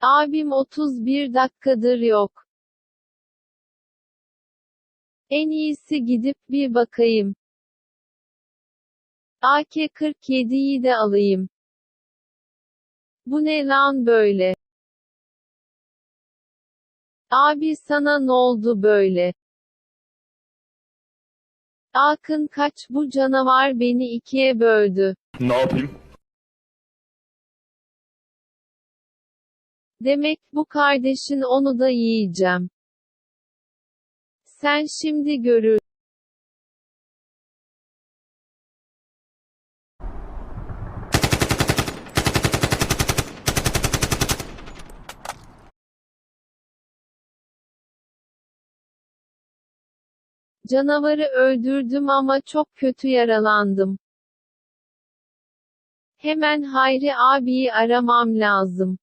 Abim 31 dakikadır yok. En iyisi gidip bir bakayım. AK-47'yi de alayım. Bu ne lan böyle? Abi sana n'oldu böyle? Akın kaç bu canavar beni ikiye böldü. Ne yapayım? Demek bu kardeşin onu da yiyeceğim. Sen şimdi görür. Canavarı öldürdüm ama çok kötü yaralandım. Hemen Hayri abiyi aramam lazım.